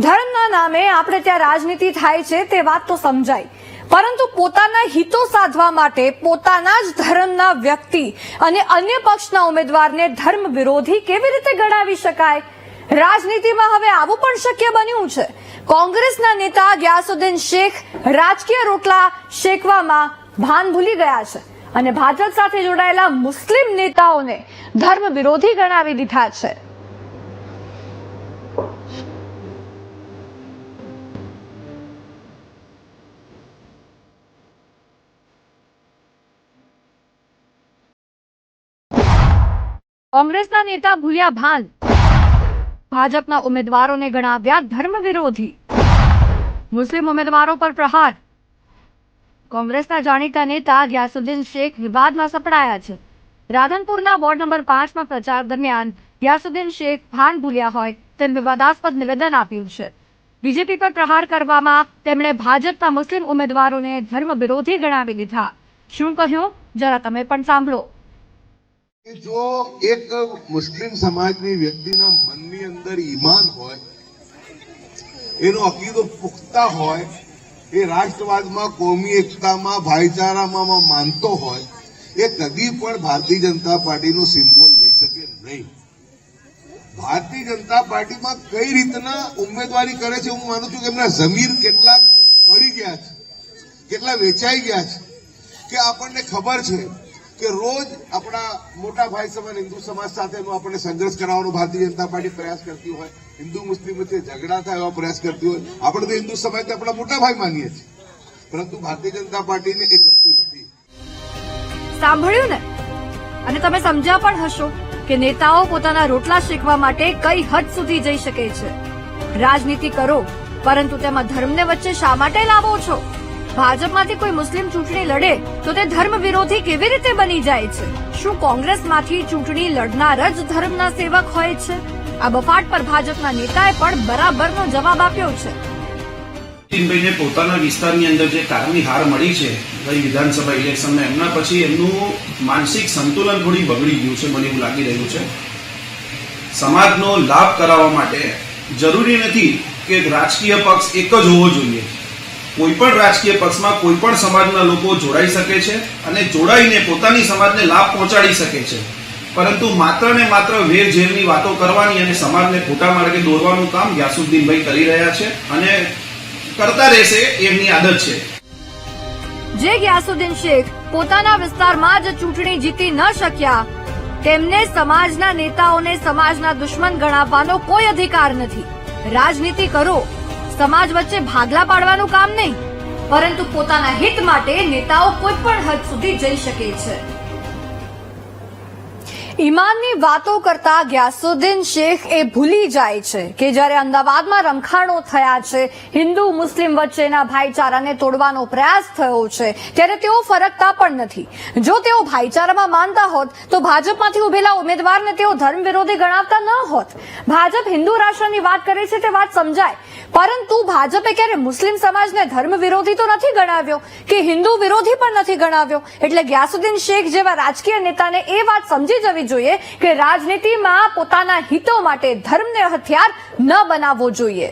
ધર્મના નામે આપણે ત્યાં રાજનીતિ થાય છે, તે વાત તો સમજાય. પરંતુ પોતાના હિતો સાધવા માટે પોતાના જ ધર્મના વ્યક્તિ અને અન્ય પક્ષના ઉમેદવારને ધર્મ વિરોધી કેવી રીતે ગણાવી શકાય? રાજનીતિમાં હવે આવું પણ શક્ય બન્યું છે. કોંગ્રેસના નેતા ગ્યાસુદ્દીન શેખ રાજકીય રોટલા શેકવામાં ભાન ભૂલી ગયા છે અને ભાજપ સાથે જોડાયેલા મુસ્લિમ નેતાઓને ધર્મ વિરોધી ગણાવી દીધા છે. કોંગ્રેસના નેતા ભૂલ્યા ભાન. ભાજપના ઉમેદવારોને ગણાવ્યા ધર્મ વિરોધી. મુસ્લિમ ઉમેદવારો પર પ્રહાર. કોંગ્રેસના જાણીતા નેતા ગ્યાસુદ્દીન શેખ વિવાદમાં સપડાયા છે. રાધનપુરના વોર્ડ નંબર પાંચમાં પ્રચાર દરમિયાન ગ્યાસુદ્દીન શેખ ભાન ભૂલ્યા હોય તેમ વિવાદાસ્પદ નિવેદન આપ્યું છે. બીજેપી પર પ્રહાર કરવામાં તેમણે ભાજપના મુસ્લિમ ઉમેદવારોને ધર્મ વિરોધી ગણાવી દીધા. શું કહ્યું? જરા તમે પણ સાંભળો. જો એક મુસ્લિમ સમાજની વ્યક્તિના મનની અંદર ઈમાન હોય, એનો અકીદો પુખ્તા હોય, એ રાષ્ટ્રવાદમાં, કોમી એકતામાં, ભાઈચારામાં માનતો હોય, એ કદી પણ ભારતીય જનતા પાર્ટીનો સિમ્બોલ લઈ શકે નહીં. ભારતીય જનતા પાર્ટીમાં કઈ રીતના ઉમેદવારી કરે છે હું માનું છું કે એમના જમીર કેટલા પડી ગયા છે, કેટલા વેચાઈ ગયા છે, કે આપણને ખબર છે કે રોજ આપણા મોટા ભાઈ સમાન હિન્દુ સમાજ સાથેનો આપણને સંઘર્ષ કરાવવાનો ભારતીય જનતા પાર્ટી પ્રયાસ કરતી હોય, હિન્દુ મુસ્લિમ વચ્ચે ઝઘડા થાય એવા પ્રયાસ કરતી હોય, આપણે તો હિન્દુ સમાજને આપણા મોટા ભાઈ માનીએ છીએ. પરંતુ ભારતીય જનતા પાર્ટીને એ ગમતું નથી. સાંભળ્યું ને? અને તમે સમજ્યા પણ હશો કે નેતાઓ પોતાના રોટલા શેકવા માટે કઈ હદ સુધી જઈ શકે છે. રાજનીતિ કરો, પરંતુ તેમાં ધર્મને વચ્ચે શા માટે લાવો છો? ભાજપમાંથી કોઈ મુસ્લિમ ચૂંટણી લડે તો તે ધર્મ વિરોધી કેવી રીતે બની જાય છે? શું કોંગ્રેસમાંથી ચૂંટણી લડનાર જ ધર્મના સેવક હોય છે? આ બફાટ પર ભાજપના નેતાએ પણ બરાબરનો જવાબ આપ્યો છે. નીતિનભાઈને પોતાના વિસ્તારની અંદર જે કારની હાર મળી છે, ગઈ વિધાનસભા ઇલેક્શનમાં, એમના પછી એમનું માનસિક સંતુલન થોડી બગડી ગયું છે, મને એવું લાગી રહ્યું છે. સમાજનો લાભ કરાવવા માટે જરૂરી નથી કે રાજકીય પક્ષ એક જ હોવો જોઈએ. કોઈ પણ રાજકીય પક્ષમાં કોઈ પણ સમાજના લોકો જોડાઈ શકે છે અને જોડાઈને પોતાની સમાજને લાભ પહોંચાડી શકે છે. પરંતુ માત્ર ને માત્ર વેર ઝેરની વાતો કરવાની અને સમાજને ખોટા માર્ગે દોરવાનું કામ યાસુદ્દીનભાઈ કરી રહ્યા છે અને કરતા રહેશે એમની આદત છે. જે ગ્યાસુદ્દીન શેખ પોતાના વિસ્તારમાં જ ચૂંટણી જીતી ન શક્યા, તેમને સમાજના નેતાઓને સમાજના દુશ્મન ગણાવવાનો કોઈ અધિકાર નથી. રાજનીતિ કરો સમાજ વચ્ચે ભાગલા પાડવાનું કામ નહીં, પરંતુ પોતાના હિત માટે નેતાઓ કોઈ પણ હદ સુધી જઈ શકે છે. ઈમાનની વાતો કરતા ગ્યાસુદ્દીન શેખ એ ભૂલી જાય છે કે જ્યારે અમદાવાદમાં રમખાણો થયા છે, હિન્દુ, મુસ્લિમ વચ્ચેના ભાઈચારાને તોડવાનો પ્રયાસ થયો છે, ત્યારે તેઓ ફરકતા પણ નથી. જો તેઓ ભાઈચારામાં માનતા હોત, તો ભાજપમાંથી ઉભેલા ઉમેદવારને તેઓ ધર્મ વિરોધી ગણાવતા ન હોત. ભાજપ હિન્દુ રાષ્ટ્રની વાત કરે છે તે વાત સમજાય. પરંતુ ભાજપે ક્યારે મુસ્લિમ સમાજને ધર્મ વિરોધી તો નથી ગણાવ્યો, કે હિન્દુ વિરોધી પણ નથી ગણાવ્યો? એટલે ગ્યાસુદ્દીન શેખ જેવા રાજકીય નેતાને એ વાત સમજી જવી જોઈએ કે રાજનીતિમાં પોતાના હિતો માટે ધર્મને હથિયાર ન બનાવવો જોઈએ.